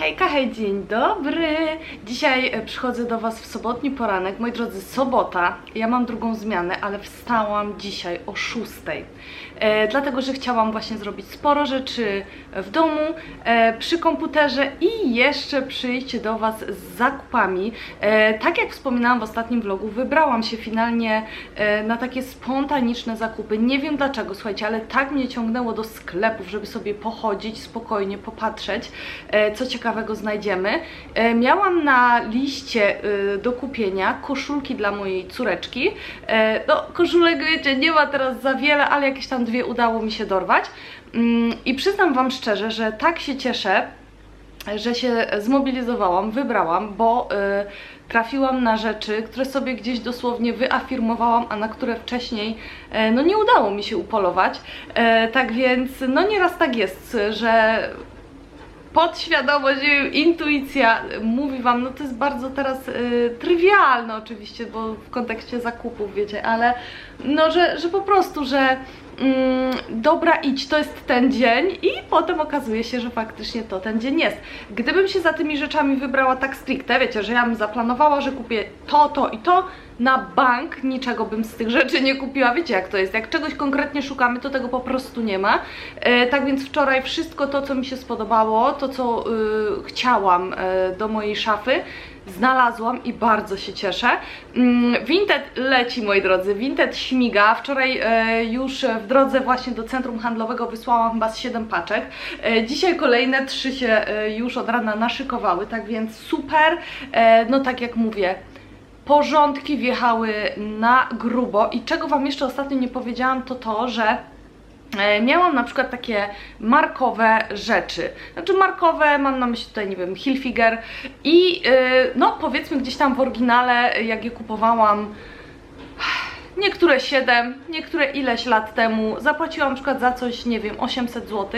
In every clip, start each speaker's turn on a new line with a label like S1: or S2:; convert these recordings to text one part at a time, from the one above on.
S1: Hejka, hej, dzień dobry! Dzisiaj e, przychodzę do Was w sobotni poranek. Moi drodzy, sobota. Ja mam drugą zmianę, ale wstałam dzisiaj o 6. E, dlatego, że chciałam właśnie zrobić sporo rzeczy w domu, e, przy komputerze i jeszcze przyjść do Was z zakupami. E, tak jak wspominałam w ostatnim vlogu, wybrałam się finalnie e, na takie spontaniczne zakupy. Nie wiem dlaczego, słuchajcie, ale tak mnie ciągnęło do sklepów, żeby sobie pochodzić, spokojnie popatrzeć, e, co ciekawego znajdziemy. E, Miałam na liście e, do kupienia koszulki dla mojej córeczki. E, No, koszulek, wiecie, nie ma teraz za wiele, ale jakieś tam dwie udało mi się dorwać. Mm, I przyznam Wam szczerze, że tak się cieszę, że się zmobilizowałam, wybrałam, bo trafiłam na rzeczy, które sobie gdzieś dosłownie wyafirmowałam, a na które wcześniej no nie udało mi się upolować. Tak więc no nieraz tak jest, że podświadomość, wiem, intuicja mówi Wam, no to jest bardzo teraz y, trywialne oczywiście, bo w kontekście zakupów, wiecie, ale no, że, że po prostu, że mm, dobra idź, to jest ten dzień i potem okazuje się, że faktycznie to ten dzień jest. Gdybym się za tymi rzeczami wybrała tak stricte, wiecie, że ja bym zaplanowała, że kupię to, to i to, na bank niczego bym z tych rzeczy nie kupiła. Wiecie jak to jest, jak czegoś konkretnie szukamy, to tego po prostu nie ma. E, tak więc wczoraj wszystko to, co mi się spodobało, to co y, chciałam e, do mojej szafy, znalazłam i bardzo się cieszę. Mm, Vinted leci, moi drodzy, Vinted śmiga. Wczoraj e, już w drodze właśnie do centrum handlowego wysłałam chyba z 7 paczek. E, dzisiaj kolejne trzy się e, już od rana naszykowały, tak więc super. No tak jak mówię, porządki wjechały na grubo i czego Wam jeszcze ostatnio nie powiedziałam to to, że miałam na przykład takie markowe rzeczy. Znaczy markowe, mam na myśli tutaj, nie wiem, Hilfiger i e, no powiedzmy gdzieś tam w oryginale, jak je kupowałam Niektóre 7, niektóre ileś lat temu zapłaciłam na przykład za coś, nie wiem, 800 zł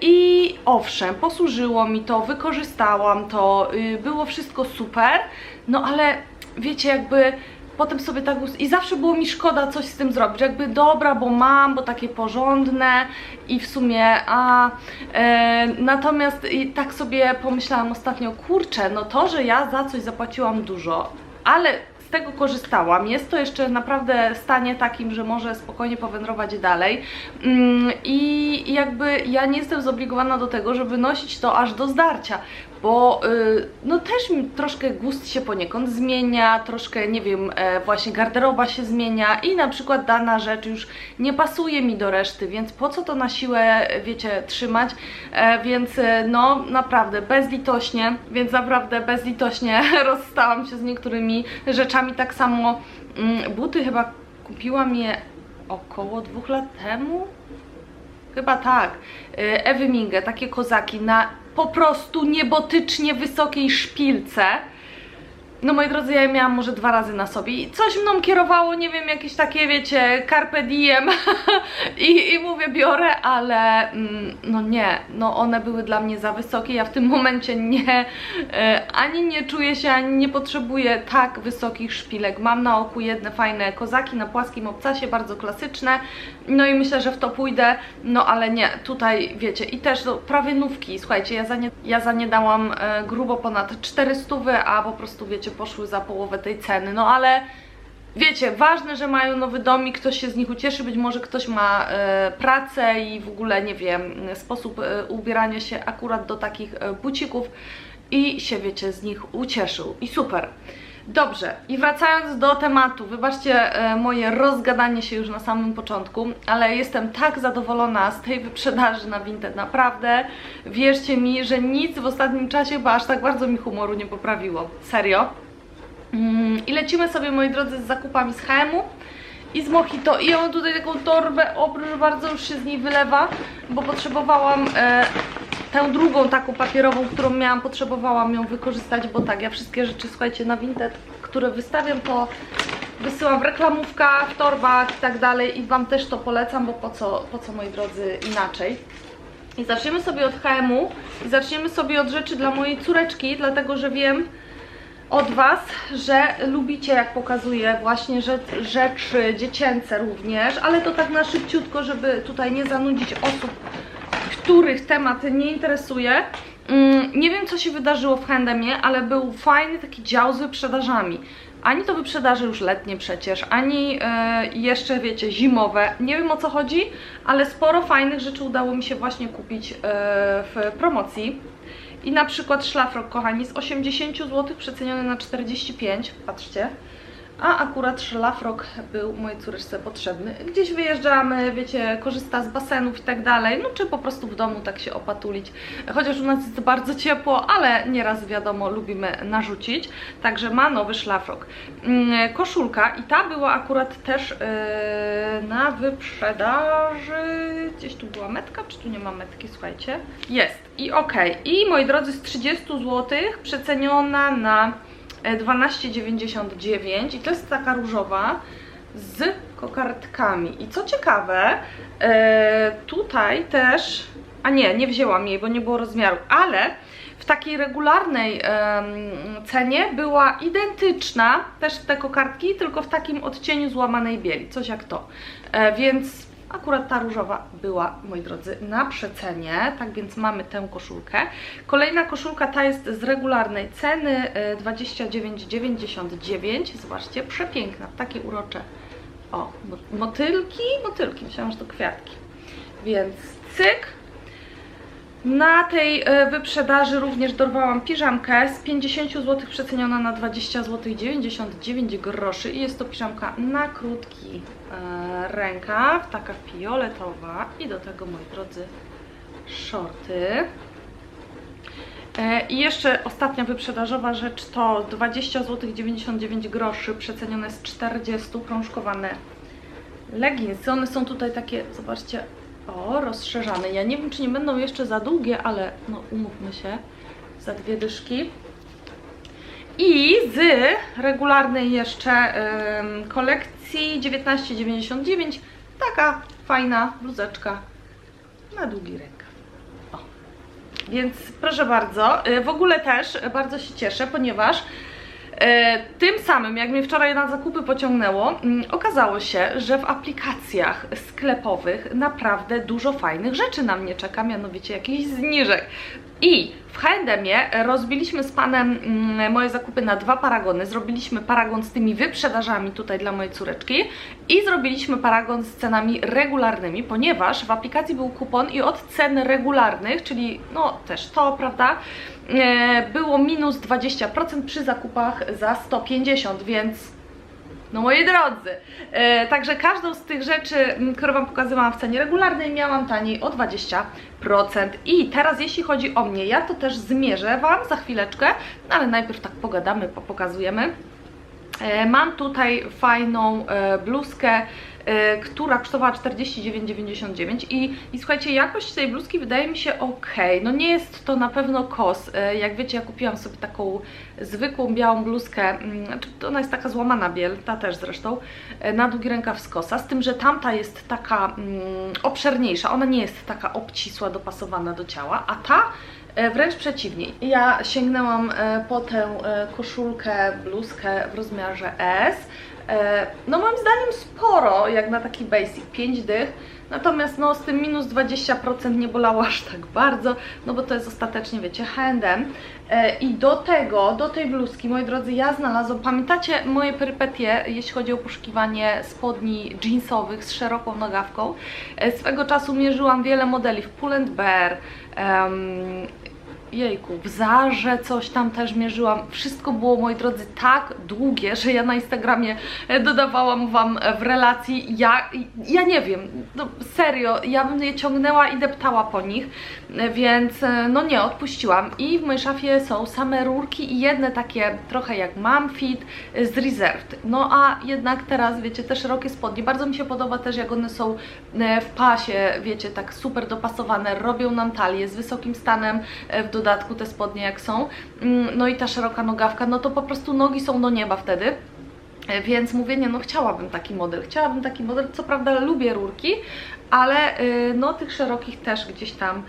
S1: i owszem, posłużyło mi to, wykorzystałam to, yy, było wszystko super, no ale wiecie, jakby potem sobie tak i zawsze było mi szkoda coś z tym zrobić, jakby dobra, bo mam, bo takie porządne i w sumie a e, natomiast tak sobie pomyślałam ostatnio, kurczę, no to, że ja za coś zapłaciłam dużo, ale z tego korzystałam. Jest to jeszcze naprawdę stanie takim, że może spokojnie powędrować dalej. Mm, I jakby ja nie jestem zobligowana do tego, żeby nosić to aż do zdarcia, bo y, no też troszkę gust się poniekąd zmienia, troszkę nie wiem, e, właśnie garderoba się zmienia i na przykład dana rzecz już nie pasuje mi do reszty, więc po co to na siłę, wiecie, trzymać, e, więc e, no naprawdę bezlitośnie, więc naprawdę bezlitośnie rozstałam się z niektórymi rzeczami, tak samo mm, buty chyba kupiłam je około dwóch lat temu, Chyba tak. Ewy Minge, takie kozaki na po prostu niebotycznie wysokiej szpilce. No moi drodzy, ja je miałam może dwa razy na sobie i coś mną kierowało, nie wiem, jakieś takie, wiecie, carpe diem. I, i mówię, biorę, ale mm, no nie, no one były dla mnie za wysokie, ja w tym momencie nie, e, ani nie czuję się, ani nie potrzebuję tak wysokich szpilek. Mam na oku jedne fajne kozaki na płaskim obcasie, bardzo klasyczne, no i myślę, że w to pójdę, no ale nie, tutaj wiecie, i też no, prawie nówki, słuchajcie, ja za nie, ja za nie dałam e, grubo ponad 400, a po prostu wiecie, poszły za połowę tej ceny, no ale wiecie, ważne, że mają nowy dom i ktoś się z nich ucieszy, być może ktoś ma e, pracę i w ogóle, nie wiem, sposób e, ubierania się akurat do takich e, bucików i się, wiecie, z nich ucieszył i super. Dobrze, i wracając do tematu, wybaczcie e, moje rozgadanie się już na samym początku, ale jestem tak zadowolona z tej wyprzedaży na Vinted, naprawdę. Wierzcie mi, że nic w ostatnim czasie chyba aż tak bardzo mi humoru nie poprawiło. Serio. Mm, I lecimy sobie, moi drodzy, z zakupami z HM-u i z Mojito. I ja mam tutaj taką torbę, o proszę bardzo, już się z niej wylewa, bo potrzebowałam e, tę drugą taką papierową, którą miałam, potrzebowałam ją wykorzystać, bo tak, ja wszystkie rzeczy, słuchajcie, na Vinted, które wystawiam, to wysyłam w reklamówkach, w torbach i tak dalej i Wam też to polecam, bo po co, po co moi drodzy, inaczej. I zaczniemy sobie od HM-u i zaczniemy sobie od rzeczy dla mojej córeczki, dlatego że wiem, od Was, że lubicie jak pokazuję właśnie rzecz, rzeczy dziecięce również, ale to tak na szybciutko, żeby tutaj nie zanudzić osób, których temat nie interesuje. Mm, Nie wiem, co się wydarzyło w Handemie, ale był fajny taki dział z wyprzedażami. Ani to wyprzedaże już letnie przecież, ani e, jeszcze, wiecie, zimowe. Nie wiem o co chodzi, ale sporo fajnych rzeczy udało mi się właśnie kupić e, w promocji. I na przykład szlafrok, kochani, z 80 zł przeceniony na 45, patrzcie. A akurat szlafrok był mojej córeczce potrzebny. Gdzieś wyjeżdżamy, wiecie, korzysta z basenów i tak dalej, no czy po prostu w domu tak się opatulić. Chociaż u nas jest bardzo ciepło, ale nieraz wiadomo, lubimy narzucić. Także ma nowy szlafrok. Mm, Koszulka i ta była akurat też yy, na wyprzedaży. Gdzieś tu była metka, czy tu nie ma metki, słuchajcie. Jest i okej. I moi drodzy, z 30 zł przeceniona na 12,99 i to jest taka różowa z kokardkami. I co ciekawe, e, tutaj też, a nie, nie wzięłam jej, bo nie było rozmiaru, ale w takiej regularnej cenie była identyczna, też te kokardki, tylko w takim odcieniu złamanej bieli, coś jak to. E, więc akurat ta różowa była, moi drodzy, na przecenie, tak więc mamy tę koszulkę. Kolejna koszulka ta jest z regularnej ceny e, 29,99. Zobaczcie, przepiękna, takie urocze. O, mo- motylki, motylki, myślałam, że to kwiatki. Więc cyk, na tej e, wyprzedaży również dorwałam piżamkę z 50 zł przeceniona na 20 zł 99 groszy i jest to piżamka na krótki e, rękaw, taka fioletowa i do tego moi drodzy shorty. E, I jeszcze ostatnia wyprzedażowa rzecz to 20 zł 99 groszy przecenione z 40 krążkowane leginsy. One są tutaj takie, zobaczcie, o, rozszerzane. Ja nie wiem, czy nie będą jeszcze za długie, ale no umówmy się, za dwie dyszki. I z regularnej jeszcze em, kolekcji 19,99 taka fajna bluzeczka na długi rękaw. O. Więc proszę bardzo, y, w ogóle też bardzo się cieszę, ponieważ Tym samym, jak mnie wczoraj na zakupy pociągnęło, mm, okazało się, że w aplikacjach sklepowych naprawdę dużo fajnych rzeczy na mnie czeka, mianowicie jakichś zniżek. I w H&Mie rozbiliśmy z panem mm, moje zakupy na dwa paragony. Zrobiliśmy paragon z tymi wyprzedażami tutaj dla mojej córeczki i zrobiliśmy paragon z cenami regularnymi, ponieważ w aplikacji był kupon i od cen regularnych, czyli no też to, prawda, e, było minus 20% przy zakupach za 150, więc no moi drodzy, e, także każdą z tych rzeczy, które Wam pokazywałam w cenie regularnej, miałam taniej o 20%. I teraz jeśli chodzi o mnie, ja to też zmierzę Wam za chwileczkę, no ale najpierw tak pogadamy, po- pokazujemy. E, Mam tutaj fajną e, bluzkę, która kosztowała 49,99 i, i słuchajcie, jakość tej bluzki wydaje mi się ok. No nie jest to na pewno kos. E, Jak wiecie, ja kupiłam sobie taką zwykłą białą bluzkę, mm, ona jest taka złamana biel, ta też zresztą, e, na długi rękaw z kosa, z tym, że tamta jest taka mm, obszerniejsza, ona nie jest taka obcisła, dopasowana do ciała, a ta E, Wręcz przeciwnie. Ja sięgnęłam e, po tę e, koszulkę, bluzkę w rozmiarze S. E, No moim zdaniem sporo, jak na taki basic, 5 dych. Natomiast no z tym minus 20% nie bolało aż tak bardzo, no bo to jest ostatecznie, wiecie, handem. E, I do tego, do tej bluzki, moi drodzy, ja znalazłam, pamiętacie moje perypetie, jeśli chodzi o poszukiwanie spodni jeansowych z szeroką nogawką? E, Swego czasu mierzyłam wiele modeli w Pull and Bear, em, jejku, w Zarze coś tam też mierzyłam. Wszystko było, moi drodzy, tak długie, że ja na Instagramie e, dodawałam Wam e, w relacji. Ja, ja nie wiem, no serio, ja bym je ciągnęła i deptała po nich, e, więc no nie, odpuściłam. I w mojej szafie są same rurki i jedne takie trochę jak Mamfit z Reserved. No a jednak teraz, wiecie, te szerokie spodnie, bardzo mi się podoba też jak one są w pasie, wiecie, tak super dopasowane, robią nam talię z wysokim stanem, w dodatku te spodnie jak są, Mm, no i ta szeroka nogawka, no to po prostu nogi są do nieba wtedy. E, Więc mówię, nie no chciałabym taki model, chciałabym taki model, co prawda lubię rurki, ale y, no tych szerokich też gdzieś tam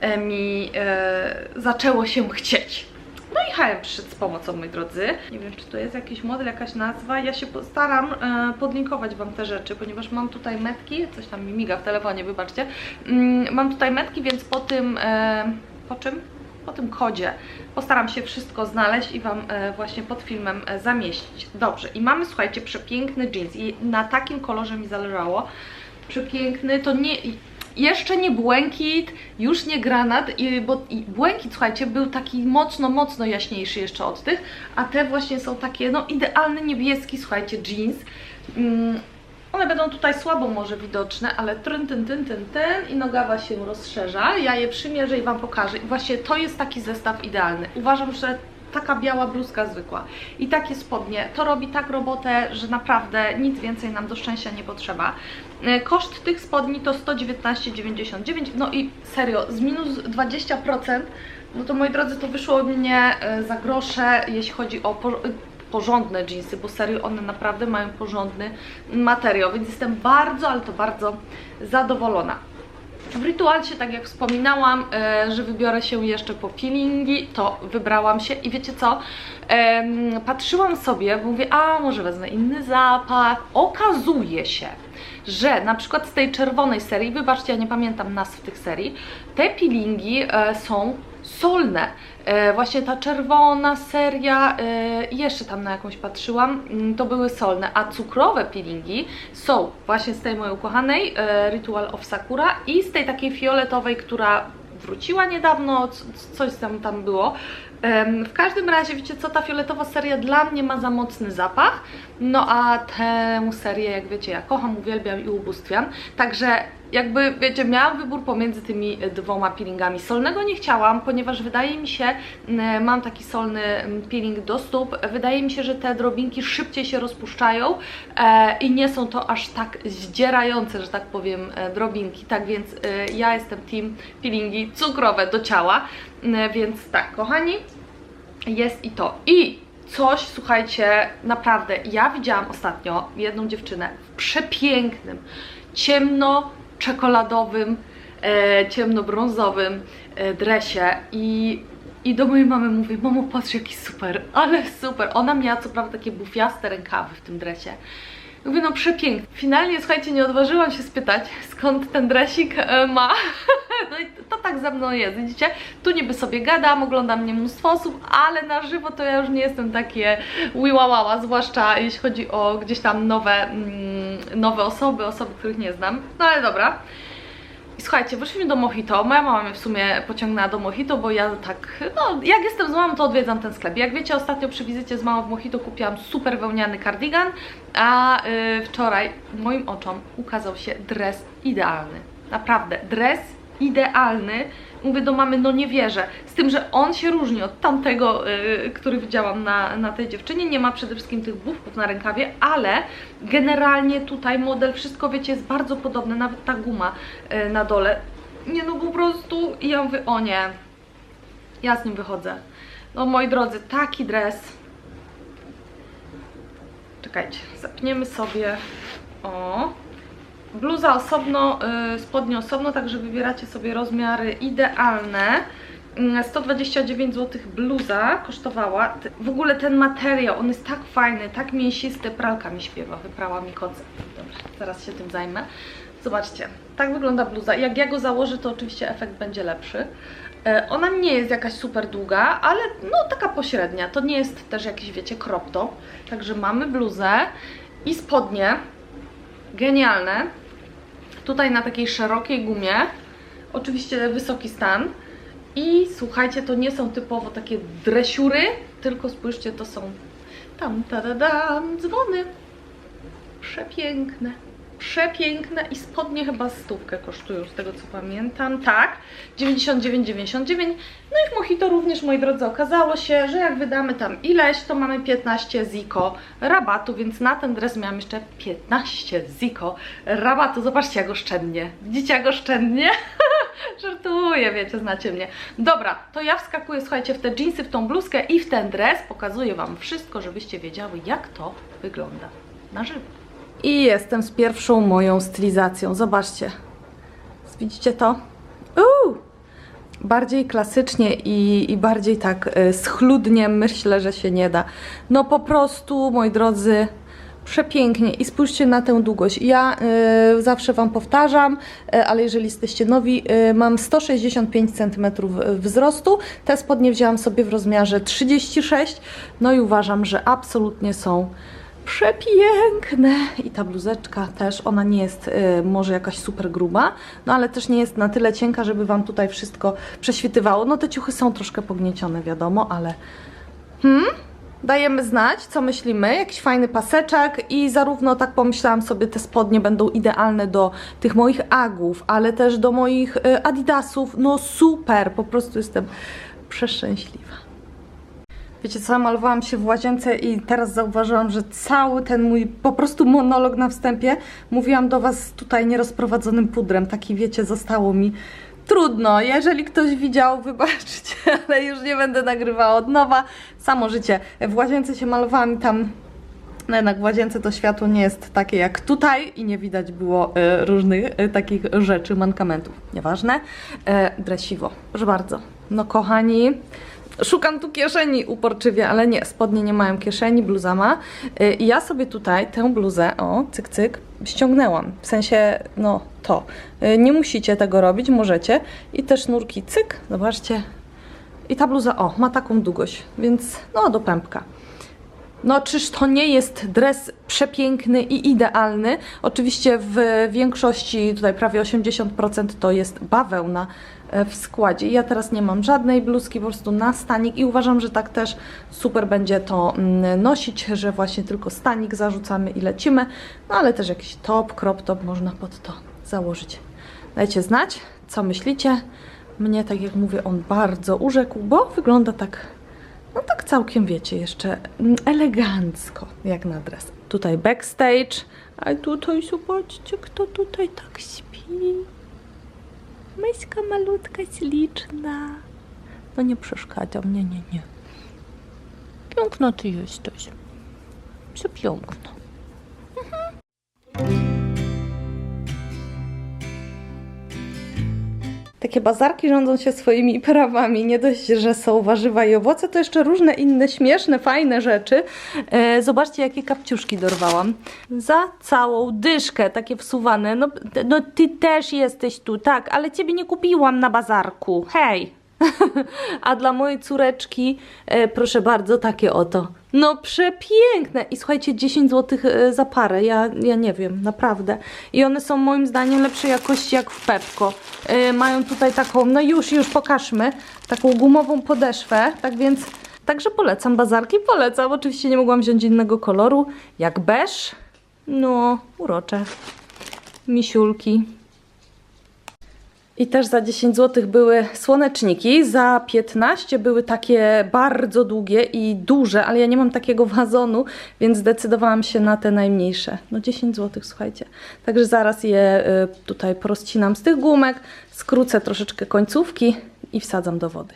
S1: e, mi e, zaczęło się chcieć. No i HM przyszedł z pomocą, moi drodzy. Nie wiem, czy to jest jakiś model, jakaś nazwa. Ja się postaram e, podlinkować Wam te rzeczy, ponieważ mam tutaj metki, coś tam mi miga w telefonie, wybaczcie. Mm, mam tutaj metki, więc po tym, e, po czym? Po tym kodzie. Postaram się wszystko znaleźć i Wam e, właśnie pod filmem e, zamieścić. Dobrze, i mamy, słuchajcie, przepiękny jeans i na takim kolorze mi zależało. Przepiękny, to nie... Jeszcze nie błękit, już nie granat, i, bo i błękit, słuchajcie, był taki mocno, mocno jaśniejszy jeszcze od tych, a te właśnie są takie, no idealny niebieski, słuchajcie, jeans. Mm, one będą tutaj słabo może widoczne, ale tryn, tyn, tyn, tyn, tyn i nogawa się rozszerza. Ja je przymierzę i Wam pokażę. I właśnie to jest taki zestaw idealny. Uważam, że taka biała bluzka zwykła i takie spodnie, to robi tak robotę, że naprawdę nic więcej nam do szczęścia nie potrzeba. E, Koszt tych spodni to 119,99, no i serio, z minus 20%, no to moi drodzy, to wyszło mnie e, za grosze, jeśli chodzi o porządne jeansy, bo serio one naprawdę mają porządny materiał, więc jestem bardzo, ale to bardzo zadowolona. W rytualcie, tak jak wspominałam, e, że wybiorę się jeszcze po peelingi, to wybrałam się i wiecie co? Patrzyłam sobie, mówię, a może wezmę inny zapach. Okazuje się, że na przykład z tej czerwonej serii, wybaczcie, ja nie pamiętam nazw tych serii, te peelingi e, są solne. E, właśnie ta czerwona seria e, jeszcze tam na jakąś patrzyłam, mm, to były solne, a cukrowe peelingi są właśnie z tej mojej ukochanej e, Ritual of Sakura i z tej takiej fioletowej, która wróciła niedawno, coś tam tam było. W każdym razie, wiecie co, ta fioletowa seria dla mnie ma za mocny zapach, no a tę serię, jak wiecie, ja kocham, uwielbiam i ubóstwiam, także jakby, wiecie, miałam wybór pomiędzy tymi e, dwoma peelingami. Solnego nie chciałam, ponieważ wydaje mi się, m, mam taki solny peeling do stóp, wydaje mi się, że te drobinki szybciej się rozpuszczają e, i nie są to aż tak zdzierające, że tak powiem, e, drobinki, tak więc e, ja jestem team peelingi cukrowe do ciała, więc tak, kochani, jest i to. I coś, słuchajcie, naprawdę, ja widziałam ostatnio jedną dziewczynę w przepięknym, ciemno-czekoladowym, e, ciemno-brązowym e, dresie i, i do mojej mamy mówię, mamo patrz jaki super, ale super. Ona miała co prawda takie bufiaste rękawy w tym dresie. Mówię, no przepiękny. Finalnie, słuchajcie, nie odważyłam się spytać, skąd ten dresik e, ma. No i to tak ze mną jest, widzicie? Tu niby sobie gadam, ogląda mnie mnóstwo osób, ale na żywo to ja już nie jestem takie wiłałała, zwłaszcza jeśli chodzi o gdzieś tam nowe, mm, nowe osoby, osoby, których nie znam. No ale dobra. I słuchajcie, wyszliśmy do Mojito. Moja mama mnie w sumie pociągnęła do Mojito, bo ja tak, no jak jestem z mamą, to odwiedzam ten sklep. Jak wiecie, ostatnio przy wizycie z mamą w Mojito kupiłam super wełniany kardigan, a y, wczoraj moim oczom ukazał się dres idealny. Naprawdę, dres idealny. Mówię do mamy, no nie wierzę. Z tym, że on się różni od tamtego, y, który widziałam na, na tej dziewczynie. Nie ma przede wszystkim tych bufków na rękawie, ale generalnie tutaj model, wszystko wiecie, jest bardzo podobne. Nawet ta guma y, na dole. Nie no, po prostu i ja mówię, o nie. Ja z nim wychodzę. No moi drodzy, taki dres. Czekajcie, zapniemy sobie. O, Bluza osobno, y, spodnie osobno, także wybieracie sobie rozmiary idealne. Mm, 129 zł bluza kosztowała. W ogóle ten materiał, on jest tak fajny, tak mięsisty. Pralka mi śpiewa, wyprała mi koce. Dobrze, zaraz się tym zajmę. Zobaczcie, tak wygląda bluza. Jak ja go założę, to oczywiście efekt będzie lepszy. E, Ona nie jest jakaś super długa, ale no taka pośrednia. To nie jest też jakiś, wiecie, crop top. Także mamy bluzę i spodnie. Genialne. Tutaj na takiej szerokiej gumie. Oczywiście wysoki stan. I słuchajcie, to nie są typowo takie dresiury, tylko spójrzcie, to są tam, tadadam, dzwony. Przepiękne. Przepiękne i spodnie chyba stówkę kosztują, z tego co pamiętam. Tak, 99,99. No i w Mojito również, moi drodzy, okazało się, że jak wydamy tam ileś, to mamy 15 ziko rabatu, więc na ten dres miałam jeszcze 15 ziko rabatu. Zobaczcie, jak oszczędnie. Widzicie, jak oszczędnie? Żartuję, wiecie, znacie mnie. Dobra, to ja wskakuję, słuchajcie, w te jeansy, w tą bluzkę i w ten dres. Pokazuję Wam wszystko, żebyście wiedziały, jak to wygląda na żywo. I jestem z pierwszą moją stylizacją. Zobaczcie. Widzicie to? Uuu! Bardziej klasycznie i, i bardziej tak schludnie myślę, że się nie da. No po prostu, moi drodzy, Przepięknie i spójrzcie na tę długość. Ja y, zawsze Wam powtarzam, y, ale jeżeli jesteście nowi, y, mam 165 cm wzrostu. Te spodnie wzięłam sobie w rozmiarze 36, no i uważam, że absolutnie są przepiękne. I ta bluzeczka też, ona nie jest y, może jakaś super gruba, no ale też nie jest na tyle cienka, żeby Wam tutaj wszystko prześwitywało. No te ciuchy są troszkę pogniecione, wiadomo, ale Hmm? Dajemy znać, co myślimy. Jakiś fajny paseczek i zarówno tak pomyślałam sobie, te spodnie będą idealne do tych moich agów, ale też do moich y, adidasów. No super, po prostu jestem przeszczęśliwa. Wiecie co, malowałam się w łazience i teraz zauważyłam, że cały ten mój po prostu monolog na wstępie mówiłam do Was tutaj nierozprowadzonym pudrem. Taki wiecie, zostało mi trudno. Jeżeli ktoś widział, wybaczcie, ale już nie będę nagrywała od nowa. Samo życie. W łazience się malowałam i tam no jednak w łazience to światło nie jest takie jak tutaj i nie widać było e, różnych e, takich rzeczy, mankamentów. Nieważne. E, dresiwo. Proszę bardzo. No kochani, szukam tu kieszeni uporczywie, ale nie, spodnie nie mają kieszeni, bluza ma. E, I ja sobie tutaj tę bluzę, o, cyk, cyk, ściągnęłam. W sensie, no to. E, nie musicie tego robić, możecie. I te sznurki, cyk, zobaczcie. I ta bluza, o, ma taką długość, więc no do pępka. No, czyż to nie jest dres przepiękny i idealny? Oczywiście w większości, tutaj prawie 80% to jest bawełna w składzie. Ja teraz nie mam żadnej bluzki, po prostu na stanik i uważam, że tak też super będzie to mm, nosić, że właśnie tylko stanik zarzucamy i lecimy. No ale też jakiś top, crop top można pod to założyć. Dajcie znać, co myślicie. Mnie, tak jak mówię, on bardzo urzekł, bo wygląda tak no tak całkiem wiecie, jeszcze mm, elegancko, jak na dres. Tutaj backstage, a tutaj zobaczcie, kto tutaj tak śpi. Myśka malutka, śliczna. No nie przeszkadzam, nie, nie, nie. Piękna ty jesteś. Przepiękna. Takie bazarki rządzą się swoimi prawami. Nie dość, że są warzywa i owoce, to jeszcze różne inne śmieszne, fajne rzeczy. E, zobaczcie, jakie kapciuszki dorwałam. Za całą dyszkę, takie wsuwane. No, no ty też jesteś tu, tak, ale ciebie nie kupiłam na bazarku. Hej! A dla mojej córeczki, e, proszę bardzo, takie oto. No przepiękne! I słuchajcie, 10 zł e, za parę, ja, ja nie wiem, naprawdę. I one są moim zdaniem lepszej jakości jak w Pepko. E, mają tutaj taką, no już, już pokażmy, taką gumową podeszwę, tak więc... Także polecam bazarki, polecam. Oczywiście nie mogłam wziąć innego koloru, jak beż. No, urocze. Misiulki. I też za 10 zł były słoneczniki, za 15 były takie bardzo długie i duże, ale ja nie mam takiego wazonu, więc zdecydowałam się na te najmniejsze. No 10 zł, słuchajcie. Także zaraz je y, tutaj porozcinam z tych gumek, skrócę troszeczkę końcówki i wsadzam do wody.